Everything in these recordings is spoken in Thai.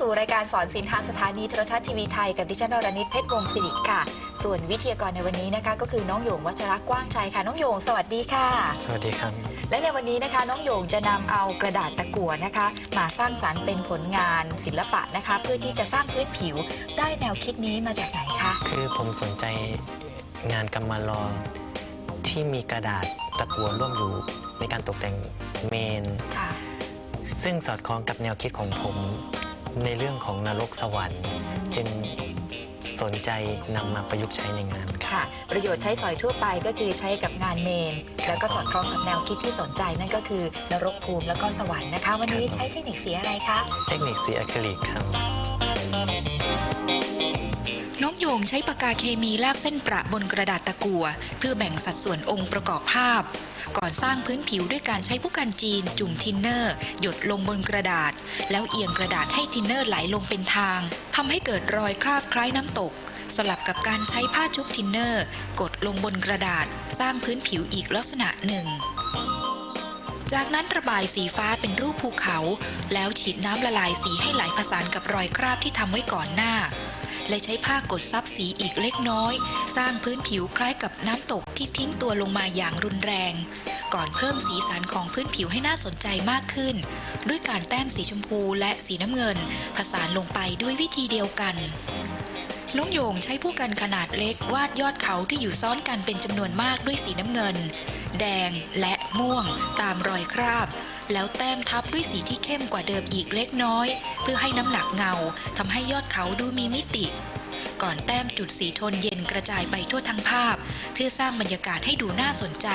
สู่รายการสอนศิลป์ทางสถานีโทรทัศน์ทีวีไทยกับดิฉันนรณิตเพชรวงศ์สิริค่ะ ส่วนวิทยากรในวันนี้นะคะ ก็คือน้องโยงวัชระกว้างชัยค่ะ น้องโยงสวัสดีค่ะ สวัสดีครับ และในวันนี้นะคะ น้องโยงจะนำเอากระดาษตะกั่วนะคะ มาสร้างสรรค์เป็นผลงานศิลปะนะคะ เพื่อที่จะสร้างพื้นผิวได้แนวคิดนี้มาจากไหนคะคือผมสนใจงานกำมะลอที่มีกระดาษตะกั่วร่วมอยู่ในการตกแต่งเมนค่ะซึ่งสอดคล้องกับแนวคิดของผม ในเรื่องของนรกสวรรค์ จึงสนใจนำมาประยุกต์ใช้ในงานครับค่ะประโยชน์ใช้สอยทั่วไปก็คือใช้กับงานเมน แล้วก็สอดคล้องกับแนวคิดที่สนใจนั่นก็คือนรกภูมิแล้วก็สวรรค์นะคะ วันนี้ครับใช้เทคนิคสีอะไรคะ เทคนิคสีอะคริลิกครับ น้องโยงใช้ปากกาเคมีลากเส้นประบนกระดาษตะกั่วเพื่อแบ่งสัดส่วนองค์ประกอบภาพ ก่อนสร้างพื้นผิวด้วยการใช้ผู้กันจีนจุ่มทินเนอร์ หยดลงบนกระดาษ แล้วเอียงกระดาษให้ทินเนอร์ไหลลงเป็นทางทำให้เกิดรอยคราบคล้ายน้ำตก สลับกับการใช้ผ้าชุบทินเนอร์ กดลงบนกระดาษ สร้างพื้นผิวอีกลักษณะหนึ่งจากนั้นระบายสีฟ้าเป็นรูปภูเขา แล้วฉีดน้ำละลายสีให้ไหลผสานกับรอยคราบที่ทำไว้ก่อนหน้า และใช้ผ้ากดซับสีอีกเล็กน้อย สร้างพื้นผิวคล้ายกับน้ำตกที่ทิ้งตัวลงมาอย่างรุนแรง ก่อนเพิ่มสีสันของพื้นผิวให้น่าสนใจมากขึ้น ด้วยการแต้มสีชมพูและสีน้ำเงิน ผสานลงไปด้วยวิธีเดียวกันน้องโยงใช้ผู้กันขนาดเล็กวาดยอดเขาที่อยู่ซ้อนกันเป็นจำนวนมากด้วยสีน้ำเงิน แดงและม่วงตามรอยคราบ แล้วแต้มทับด้วยสีที่เข้มกว่าเดิมอีกเล็กน้อย เพื่อให้น้ำหนักเงาทำให้ยอดเขาดูมีมิติ ก่อนแต้มจุดสีโทนเย็นกระจายไปทั่วทั้งภาพ เพื่อสร้างบรรยากาศให้ดูน่าสนใจ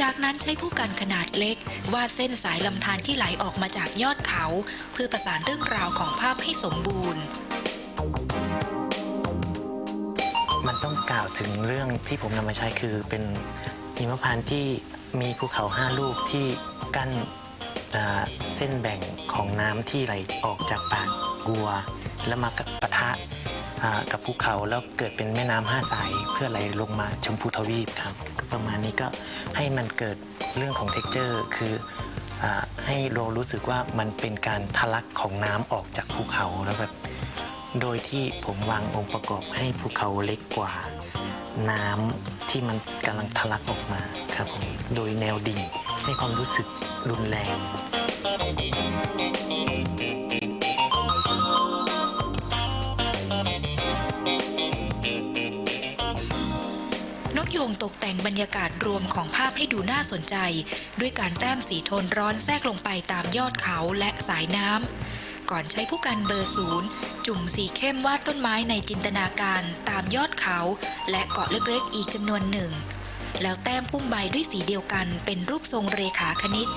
จากนั้นใช้ผู้กันขนาดเล็ก วาดเส้นสายลำธารที่ไหลออกมาจากยอดเขา เพื่อประสานเรื่องราวของภาพให้สมบูรณ์มันต้องกล่าวถึงเรื่องที่ผมนำมาใช้คือเป็นหิมพานต์ที่ มีภูเขาห้าลูกที่กั้นเส้นแบ่งของน้ำที่ไหลออกจากปากบัว แล้วมาปะทะกับภูเขาแล้วเกิดเป็นแม่น้ำห้าสายเพื่อไหลลงมาชมพูทวีปครับประมาณนี้ก็ให้มันเกิดเรื่องของเท็กเจอร์ คืออให้เรารู้สึกว่ามันเป็นการทะลักของน้ำออกจากภูเขาแล้วแบบโดยที่ผมวางองค์ประกอบให้ภูเขาเล็กกว่า น้ำที่มันกำลังทะลักออกมาครับผม โดยแนวดิ่งให้ความรู้สึกรุนแรงนกโยงตกแต่งบรรยากาศรวมของภาพให้ดูน่าสนใจ ด้วยการแต้มสีโทนร้อนแทรกลงไปตามยอดเขาและสายน้ำก่อนใช้ผู้กันเบอร์ศูนย์จุ่มสีเข้มวาดต้นไม้ในจินตนาการตามยอดเขา และเกาะเล็กๆ อีกจำนวนหนึ่ง แล้วแต้มพุ่มใบด้วยสีเดียวกันเป็นรูปทรงเรขาคณิต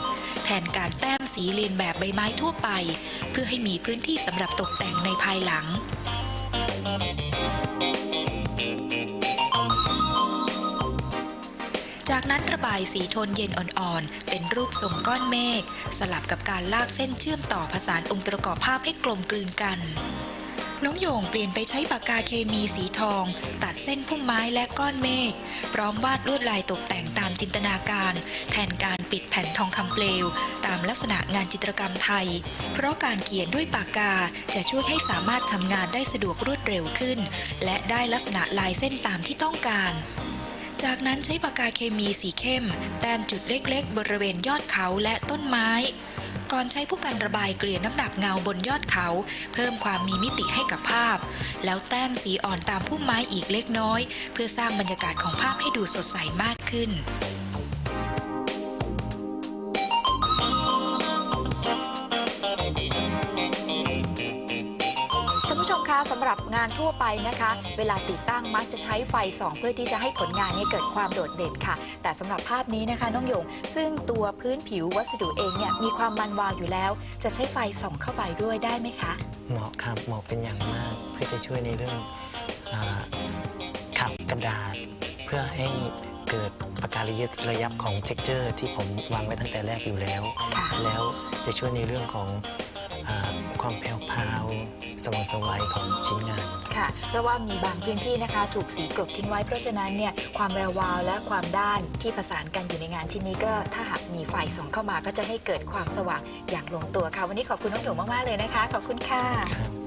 แทนการแต้มสีเรียนแบบใบไม้ทั่วไป เพื่อให้มีพื้นที่สำหรับตกแต่งในภายหลัง จากนั้นระบายสีโทนเย็นอ่อนๆ เป็นรูปทรงก้อนเมฆสลับกับการลากเส้นเชื่อมต่อผสานองค์ประกอบภาพให้กลมกลืนกัน น้องโยงเปลี่ยนไปใช้ปากกาเคมีสีทอง ตัดเส้นพุ่มไม้และก้อนเมฆพร้อมวาดลวดลายตกแต่งตามจินตนาการ แทนการปิดแผ่นทองคำเปลว ตามลักษณะงานจิตรกรรมไทย เพราะการเขียนด้วยปากกาจะช่วยให้สามารถทำงานได้สะดวกรวดเร็วขึ้น และได้ลักษณะลายเส้นตามที่ต้องการจากนั้นใช้ปากกาเคมีสีเข้ม แต้มจุดเล็กๆ บริเวณยอดเขาและต้นไม้ ก่อนใช้ผู้กันระบายเกลี่ยน้ำหนักเงาบนยอดเขา เพิ่มความมีมิติให้กับภาพ แล้วแต้มสีอ่อนตามพุ่มไม้อีกเล็กน้อย เพื่อสร้างบรรยากาศของภาพให้ดูสดใสมากขึ้น สำหรับงานทั่วไปนะคะ เวลาติดตั้งมักจะใช้ไฟส่องเพื่อที่จะให้ผลงานนี้เกิดความโดดเด่นค่ะ แต่สำหรับภาพนี้นะคะน้องโยง ซึ่งตัวพื้นผิววัสดุเองเนี่ยมีความมันวาวอยู่แล้ว จะใช้ไฟส่องเข้าไปด้วยได้ไหมคะ เหมาะครับเหมาะเป็นอย่างมากเพื่อจะช่วยในเรื่องอาขับกระดาษ เพื่อให้เกิดประการระยะระยับของ t e x t อร์ ที่ผมวางไว้ตั้งแต่แรกอยู่แล้ว ค่ะ แล้วจะช่วยในเรื่องของอา ความแผ่วพราวสว่างไสวัยของชิ้นงาน ค่ะ เพราะว่ามีบางพื้นที่นะคะ ถูกสีกลบทิ้งไว้ เพราะฉะนั้นเนี่ยความแวววาวและความด้านที่ประสานกันอยู่ในงานชิ้นนี้ก็ถ้าหากมีไฟส่องเข้ามาก็จะให้เกิดความสว่างอย่างลงตัวค่ะ วันนี้ขอบคุณน้องหยงมากๆเลยนะคะ ขอบคุณค่ะครับ